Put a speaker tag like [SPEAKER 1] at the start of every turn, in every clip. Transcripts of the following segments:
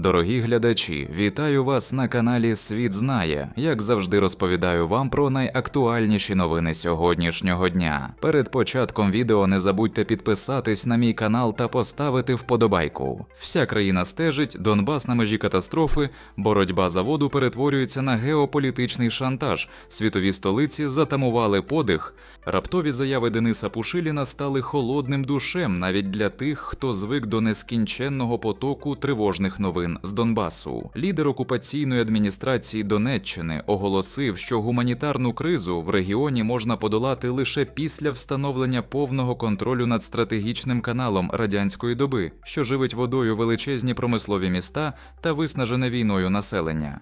[SPEAKER 1] Дорогі глядачі, вітаю вас на каналі Світ Знає. Як завжди розповідаю вам про найактуальніші новини сьогоднішнього дня. Перед початком відео не забудьте підписатись на мій канал та поставити вподобайку. Вся країна стежить, Донбас на межі катастрофи, боротьба за воду перетворюється на геополітичний шантаж. Світові столиці затамували подих. Раптові заяви Дениса Пушиліна стали холодним душем навіть для тих, хто звик до нескінченного потоку тривожних новин з Донбасу. Лідер окупаційної адміністрації Донеччини оголосив, що гуманітарну кризу в регіоні можна подолати лише після встановлення повного контролю над стратегічним каналом радянської доби, що живить водою величезні промислові міста та виснажене війною населення.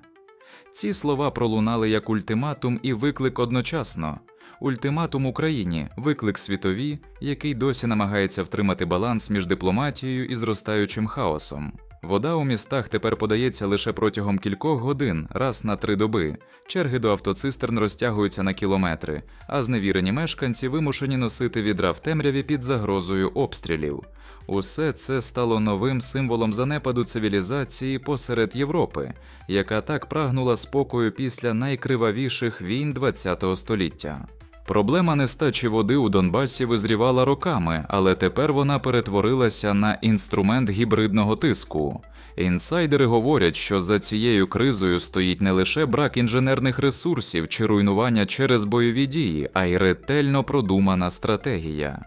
[SPEAKER 1] Ці слова пролунали як ультиматум і виклик одночасно. Ультиматум Україні виклик світові, який досі намагається втримати баланс між дипломатією і зростаючим хаосом. Вода у містах тепер подається лише протягом кількох годин, раз на три доби. Черги до автоцистерн розтягуються на кілометри, а зневірені мешканці вимушені носити відра в темряві під загрозою обстрілів. Усе це стало новим символом занепаду цивілізації посеред Європи, яка так прагнула спокою після найкривавіших війн ХХ століття. Проблема нестачі води у Донбасі визрівала роками, але тепер вона перетворилася на інструмент гібридного тиску. Інсайдери говорять, що за цією кризою стоїть не лише брак інженерних ресурсів чи руйнування через бойові дії, а й ретельно продумана стратегія.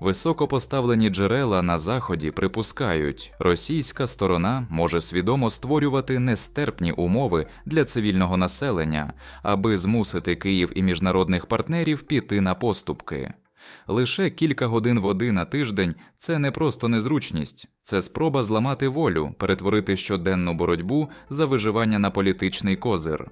[SPEAKER 1] Високопоставлені джерела на заході припускають, російська сторона може свідомо створювати нестерпні умови для цивільного населення, аби змусити Київ і міжнародних партнерів піти на поступки. Лише кілька годин води на тиждень це не просто незручність, це спроба зламати волю, перетворити щоденну боротьбу за виживання на політичний козир.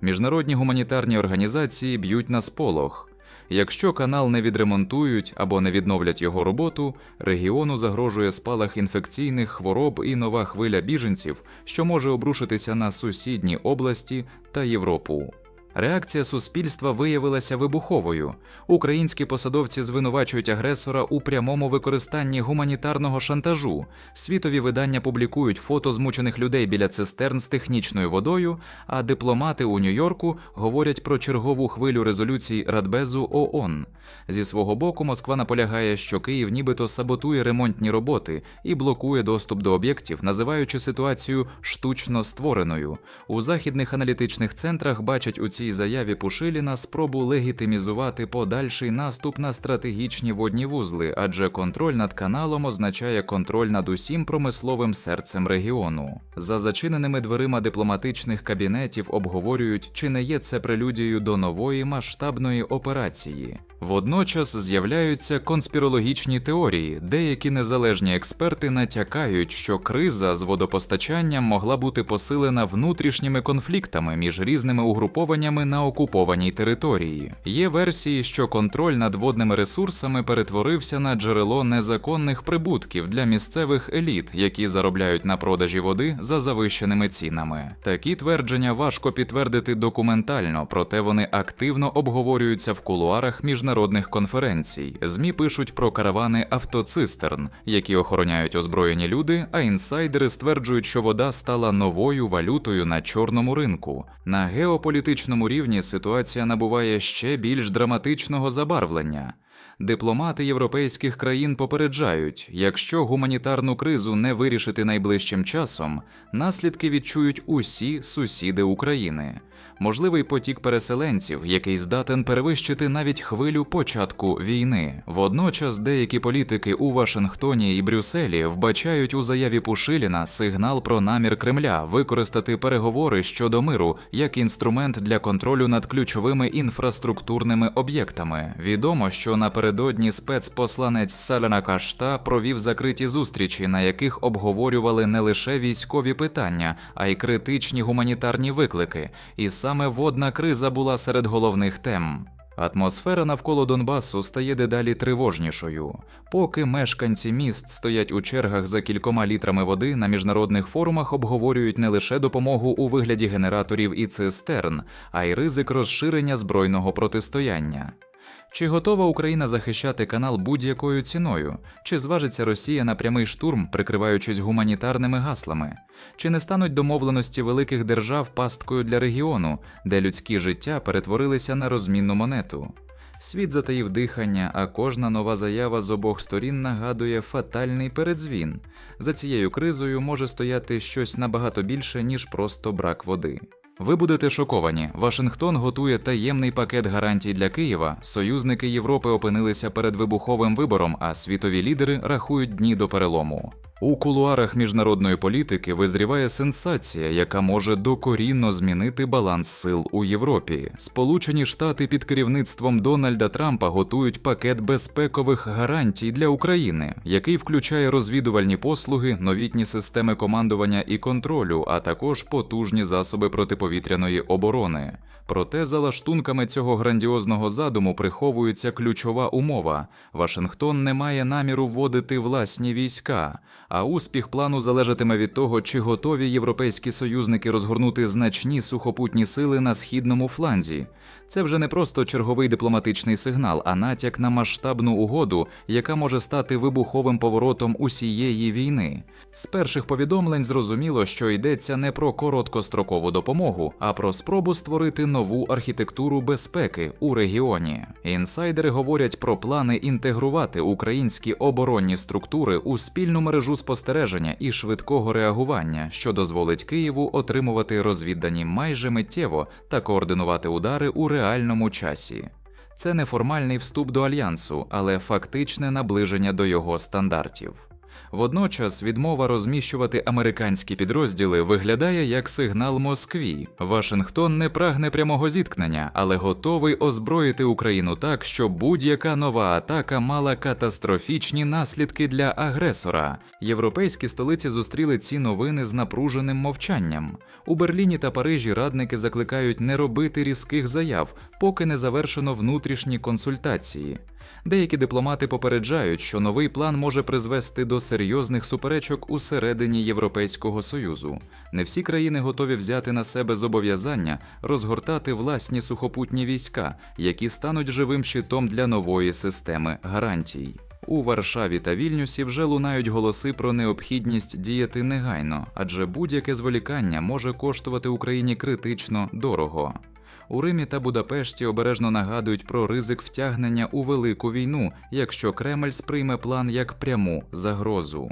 [SPEAKER 1] Міжнародні гуманітарні організації б'ють на сполох. Якщо канал не відремонтують або не відновлять його роботу, регіону загрожує спалах інфекційних хвороб і нова хвиля біженців, що може обрушитися на сусідні області та Європу. Реакція суспільства виявилася вибуховою. Українські посадовці звинувачують агресора у прямому використанні гуманітарного шантажу. Світові видання публікують фото змучених людей біля цистерн з технічною водою, а дипломати у Нью-Йорку говорять про чергову хвилю резолюцій Радбезу ООН. Зі свого боку, Москва наполягає, що Київ нібито саботує ремонтні роботи і блокує доступ до об'єктів, називаючи ситуацію штучно створеною. У західних аналітичних центрах бачать у цій заяві Пушиліна спробу легітимізувати подальший наступ на стратегічні водні вузли, адже контроль над каналом означає контроль над усім промисловим серцем регіону. За зачиненими дверима дипломатичних кабінетів обговорюють, чи не є це прелюдією до нової масштабної операції. Водночас з'являються конспірологічні теорії. Деякі незалежні експерти натякають, що криза з водопостачанням могла бути посилена внутрішніми конфліктами між різними угрупованнями на окупованій території. Є версії, що контроль над водними ресурсами перетворився на джерело незаконних прибутків для місцевих еліт, які заробляють на продажі води за завищеними цінами. Такі твердження важко підтвердити документально, проте вони активно обговорюються в кулуарах міжнародних конференцій. ЗМІ пишуть про каравани автоцистерн, які охороняють озброєні люди, а інсайдери стверджують, що вода стала новою валютою на чорному ринку. На геополітичному рівні ситуація набуває ще більш драматичного забарвлення. Дипломати європейських країн попереджають, якщо гуманітарну кризу не вирішити найближчим часом, наслідки відчують усі сусіди України. Можливий потік переселенців, який здатен перевищити навіть хвилю початку війни. Водночас деякі політики у Вашингтоні і Брюсселі вбачають у заяві Пушиліна сигнал про намір Кремля використати переговори щодо миру як інструмент для контролю над ключовими інфраструктурними об'єктами. Відомо, що напередодні спецпосланець Саляна Кашта провів закриті зустрічі, на яких обговорювали не лише військові питання, а й критичні гуманітарні виклики. І саме водна криза була серед головних тем. Атмосфера навколо Донбасу стає дедалі тривожнішою. Поки мешканці міст стоять у чергах за кількома літрами води, на міжнародних форумах обговорюють не лише допомогу у вигляді генераторів і цистерн, а й ризик розширення збройного протистояння. Чи готова Україна захищати канал будь-якою ціною? Чи зважиться Росія на прямий штурм, прикриваючись гуманітарними гаслами? Чи не стануть домовленості великих держав пасткою для регіону, де людські життя перетворилися на розмінну монету? Світ затаїв дихання, а кожна нова заява з обох сторін нагадує фатальний передзвін. За цією кризою може стояти щось набагато більше, ніж просто брак води. Ви будете шоковані. Вашингтон готує таємний пакет гарантій для Києва. Союзники Європи опинилися перед вибуховим вибором, а світові лідери рахують дні до перелому. У кулуарах міжнародної політики визріває сенсація, яка може докорінно змінити баланс сил у Європі. Сполучені Штати під керівництвом Дональда Трампа готують пакет безпекових гарантій для України, який включає розвідувальні послуги, новітні системи командування і контролю, а також потужні засоби протиповітряної оборони. Проте за лаштунками цього грандіозного задуму приховується ключова умова: Вашингтон не має наміру вводити власні війська, а успіх плану залежатиме від того, чи готові європейські союзники розгорнути значні сухопутні сили на східному фланзі. Це вже не просто черговий дипломатичний сигнал, а натяк на масштабну угоду, яка може стати вибуховим поворотом усієї війни. З перших повідомлень зрозуміло, що йдеться не про короткострокову допомогу, а про спробу створити нову архітектуру безпеки у регіоні. Інсайдери говорять про плани інтегрувати українські оборонні структури у спільну мережу спостереження і швидкого реагування, що дозволить Києву отримувати розвіддані майже миттєво та координувати удари у реальному часі. Це не формальний вступ до альянсу, але фактичне наближення до його стандартів. Водночас відмова розміщувати американські підрозділи виглядає як сигнал Москві. Вашингтон не прагне прямого зіткнення, але готовий озброїти Україну так, щоб будь-яка нова атака мала катастрофічні наслідки для агресора. Європейські столиці зустріли ці новини з напруженим мовчанням. У Берліні та Парижі радники закликають не робити різких заяв, поки не завершено внутрішні консультації. Деякі дипломати попереджають, що новий план може призвести до серйозних суперечок усередині Європейського союзу. Не всі країни готові взяти на себе зобов'язання розгортати власні сухопутні війська, які стануть живим щитом для нової системи гарантій. У Варшаві та Вільнюсі вже лунають голоси про необхідність діяти негайно, адже будь-яке зволікання може коштувати Україні критично дорого. У Римі та Будапешті обережно нагадують про ризик втягнення у велику війну, якщо Кремль сприйме план як пряму загрозу.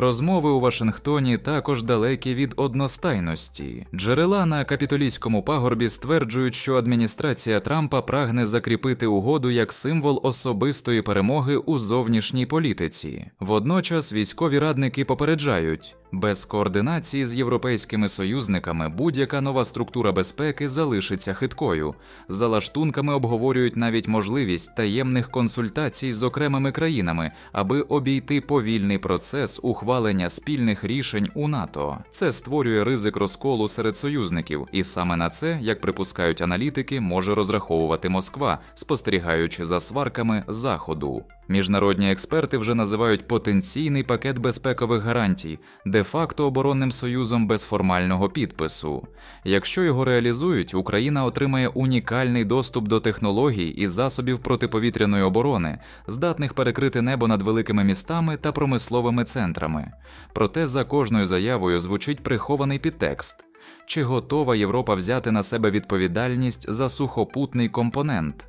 [SPEAKER 1] Розмови у Вашингтоні також далекі від одностайності. Джерела на капітолійському пагорбі стверджують, що адміністрація Трампа прагне закріпити угоду як символ особистої перемоги у зовнішній політиці. Водночас військові радники попереджають. Без координації з європейськими союзниками будь-яка нова структура безпеки залишиться хиткою. За лаштунками обговорюють навіть можливість таємних консультацій з окремими країнами, аби обійти повільний процес ухвалення спільних рішень у НАТО. Це створює ризик розколу серед союзників, і саме на це, як припускають аналітики, може розраховувати Москва, спостерігаючи за сварками заходу. Міжнародні експерти вже називають потенційний пакет безпекових гарантій, де-факто оборонним союзом без формального підпису. Якщо його реалізують, Україна отримає унікальний доступ до технологій і засобів протиповітряної оборони, здатних перекрити небо над великими містами та промисловими центрами. Проте за кожною заявою звучить прихований підтекст. Чи готова Європа взяти на себе відповідальність за сухопутний компонент?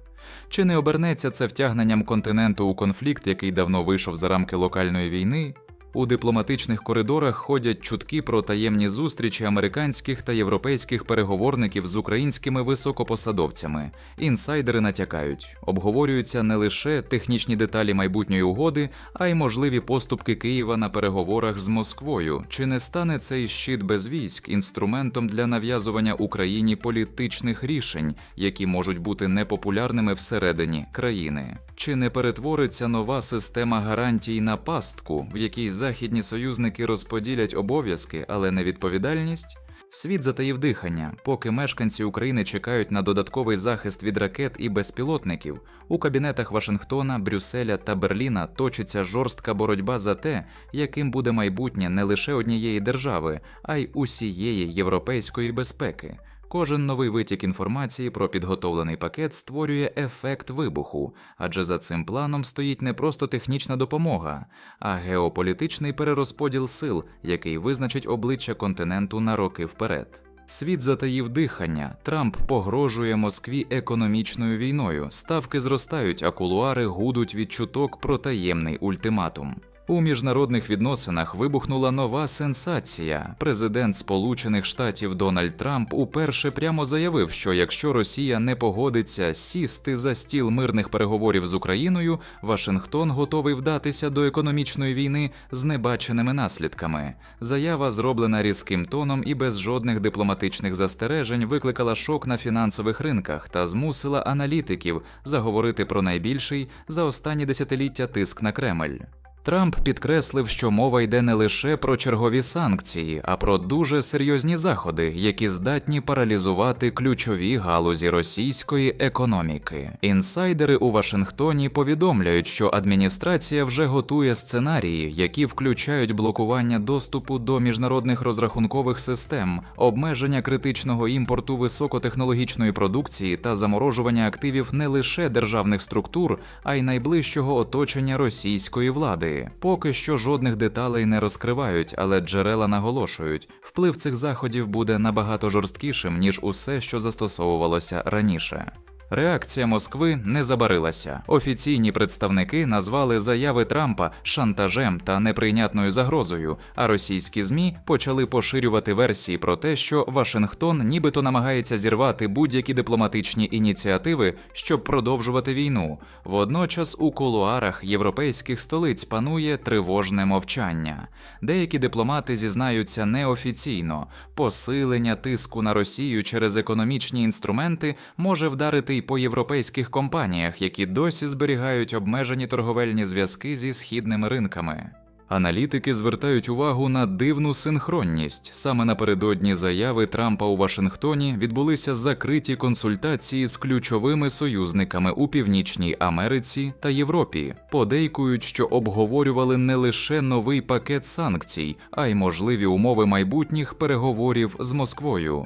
[SPEAKER 1] Чи не обернеться це втягненням континенту у конфлікт, який давно вийшов за рамки локальної війни? У дипломатичних коридорах ходять чутки про таємні зустрічі американських та європейських переговорників з українськими високопосадовцями. Інсайдери натякають, обговорюються не лише технічні деталі майбутньої угоди, а й можливі поступки Києва на переговорах з Москвою. Чи не стане цей щит без військ інструментом для нав'язування Україні політичних рішень, які можуть бути непопулярними всередині країни? Чи не перетвориться нова система гарантій на пастку, в якій західні союзники розподілять обов'язки, але не відповідальність? Світ затаїв дихання, поки мешканці України чекають на додатковий захист від ракет і безпілотників. У кабінетах Вашингтона, Брюсселя та Берліна точиться жорстка боротьба за те, яким буде майбутнє не лише однієї держави, а й усієї європейської безпеки. Кожен новий витік інформації про підготовлений пакет створює ефект вибуху, адже за цим планом стоїть не просто технічна допомога, а геополітичний перерозподіл сил, який визначить обличчя континенту на роки вперед. Світ затаїв дихання. Трамп погрожує Москві економічною війною. Ставки зростають, а кулуари гудуть від чуток про таємний ультиматум. У міжнародних відносинах вибухнула нова сенсація. Президент Сполучених Штатів Дональд Трамп уперше прямо заявив, що якщо Росія не погодиться сісти за стіл мирних переговорів з Україною, Вашингтон готовий вдатися до економічної війни з небаченими наслідками. Заява, зроблена різким тоном і без жодних дипломатичних застережень, викликала шок на фінансових ринках та змусила аналітиків заговорити про найбільший за останні десятиліття тиск на Кремль. Трамп підкреслив, що мова йде не лише про чергові санкції, а про дуже серйозні заходи, які здатні паралізувати ключові галузі російської економіки. Інсайдери у Вашингтоні повідомляють, що адміністрація вже готує сценарії, які включають блокування доступу до міжнародних розрахункових систем, обмеження критичного імпорту високотехнологічної продукції та заморожування активів не лише державних структур, а й найближчого оточення російської влади. Поки що жодних деталей не розкривають, але джерела наголошують, вплив цих заходів буде набагато жорсткішим ніж усе, що застосовувалося раніше. Реакція Москви не забарилася. Офіційні представники назвали заяви Трампа шантажем та неприйнятною загрозою, а російські змі почали поширювати версії про те, що Вашингтон нібито намагається зірвати будь-які дипломатичні ініціативи, щоб продовжувати війну. Водночас у кулуарах європейських столиць панує тривожне мовчання. Деякі дипломати зізнаються неофіційно. Посилення тиску на Росію через економічні інструменти може вдарити й по європейських компаніях, які досі зберігають обмежені торговельні зв'язки зі східними ринками. Аналітики звертають увагу на дивну синхронність. Саме напередодні заяви Трампа у Вашингтоні відбулися закриті консультації з ключовими союзниками у Північній Америці та Європі. Подейкують, що обговорювали не лише новий пакет санкцій, а й можливі умови майбутніх переговорів з Москвою.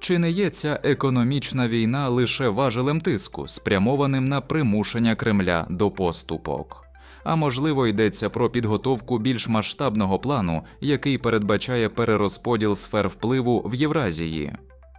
[SPEAKER 1] Чи не є ця економічна війна лише важелем тиску, спрямованим на примушення Кремля до поступок? А можливо, йдеться про підготовку більш масштабного плану, який передбачає перерозподіл сфер впливу в Євразії.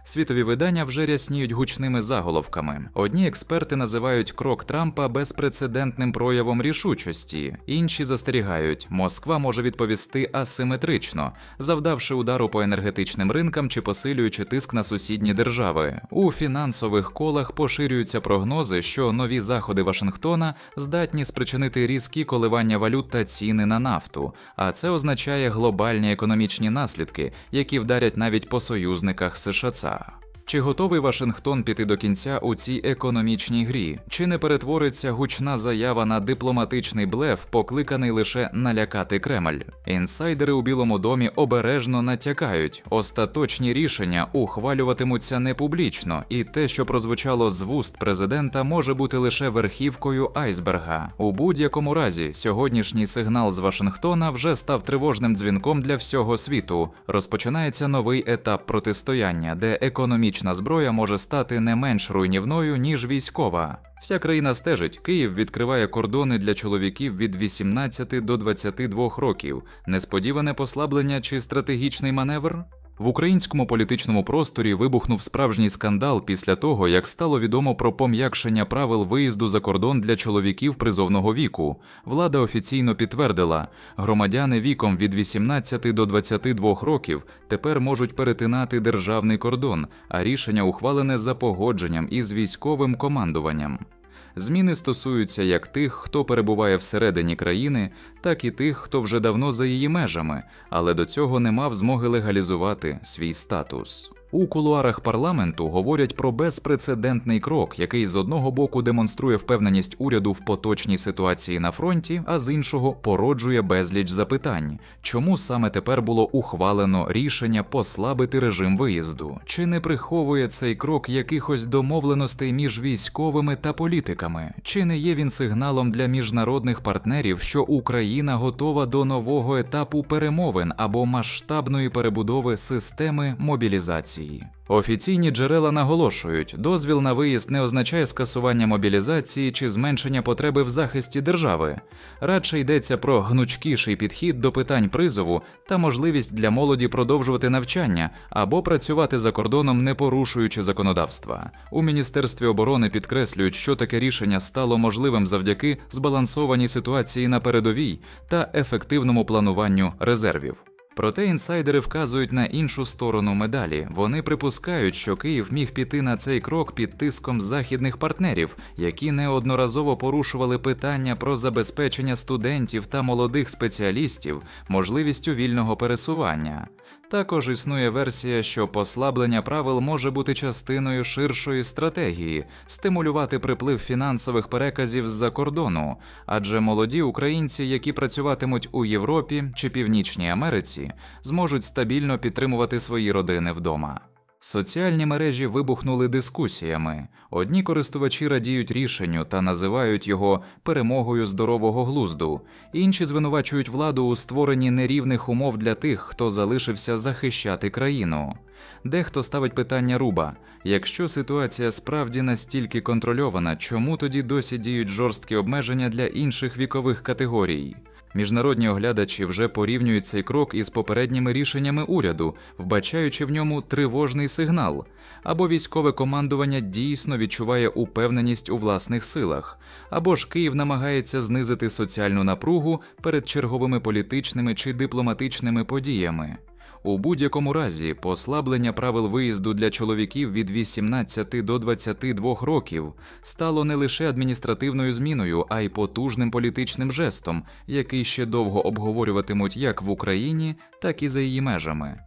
[SPEAKER 1] Світові видання вже рясніють гучними заголовками. Одні експерти називають крок Трампа безпрецедентним проявом рішучості, інші застерігають, Москва може відповісти асиметрично, завдавши удару по енергетичним ринкам чи посилюючи тиск на сусідні держави. У фінансових колах поширюються прогнози, що нові заходи Вашингтона здатні спричинити різкі коливання валют та ціни на нафту, а це означає глобальні економічні наслідки, які вдарять навіть по союзниках США. 있다. Чи готовий Вашингтон піти до кінця у цій економічній грі? Чи не перетвориться гучна заява на дипломатичний блеф, покликаний лише налякати Кремль? Інсайдери у Білому домі обережно натякають, остаточні рішення ухвалюватимуться не публічно, і те, що прозвучало з вуст президента, може бути лише верхівкою айсберга. У будь-якому разі, сьогоднішній сигнал з Вашингтона вже став тривожним дзвінком для всього світу. Розпочинається новий етап протистояння, де економічна зброя може стати не менш руйнівною ніж військова. Вся країна стежить. Київ відкриває кордони для чоловіків від 18 до 22 років. Несподіване послаблення чи стратегічний маневр? В українському політичному просторі вибухнув справжній скандал після того, як стало відомо про пом'якшення правил виїзду за кордон для чоловіків призовного віку. Влада офіційно підтвердила, громадяни віком від 18 до 22 років тепер можуть перетинати державний кордон, а рішення ухвалене за погодженням із військовим командуванням. Зміни стосуються як тих, хто перебуває всередині країни, так і тих, хто вже давно за її межами, але до цього не мав змоги легалізувати свій статус. У кулуарах парламенту говорять про безпрецедентний крок, який з одного боку демонструє впевненість уряду в поточній ситуації на фронті, а з іншого породжує безліч запитань, чому саме тепер було ухвалено рішення послабити режим виїзду, чи не приховує цей крок якихось домовленостей між військовими та політиками, чи не є він сигналом для міжнародних партнерів, що Україна готова до нового етапу перемовин або масштабної перебудови системи мобілізації. Мобілізації. Офіційні джерела наголошують, дозвіл на виїзд не означає скасування мобілізації чи зменшення потреби в захисті держави. Радше йдеться про гнучкіший підхід до питань призову та можливість для молоді продовжувати навчання або працювати за кордоном, не порушуючи законодавства. У міністерстві оборони підкреслюють, що таке рішення стало можливим завдяки збалансованій ситуації на передовій та ефективному плануванню резервів. Проте інсайдери вказують на іншу сторону медалі. Вони припускають, що Київ міг піти на цей крок під тиском західних партнерів, які неодноразово порушували питання про забезпечення студентів та молодих спеціалістів можливістю вільного пересування. Також існує версія, що послаблення правил може бути частиною ширшої стратегії стимулювати приплив фінансових переказів з-за кордону, адже молоді українці, які працюватимуть у Європі чи Північній Америці, зможуть стабільно підтримувати свої родини вдома. Соціальні мережі вибухнули дискусіями. Одні користувачі радіють рішенню та називають його перемогою здорового глузду, інші звинувачують владу у створенні нерівних умов для тих, хто залишився захищати країну. Дехто ставить питання руба: якщо ситуація справді настільки контрольована, чому тоді досі діють жорсткі обмеження для інших вікових категорій? Міжнародні оглядачі вже порівнюють цей крок із попередніми рішеннями уряду, вбачаючи в ньому тривожний сигнал, або військове командування дійсно відчуває упевненість у власних силах, або ж Київ намагається знизити соціальну напругу перед черговими політичними чи дипломатичними подіями. У будь-якому разі послаблення правил виїзду для чоловіків від 18 до 22 років стало не лише адміністративною зміною, а й потужним політичним жестом, який ще довго обговорюватимуть як в Україні, так і за її межами.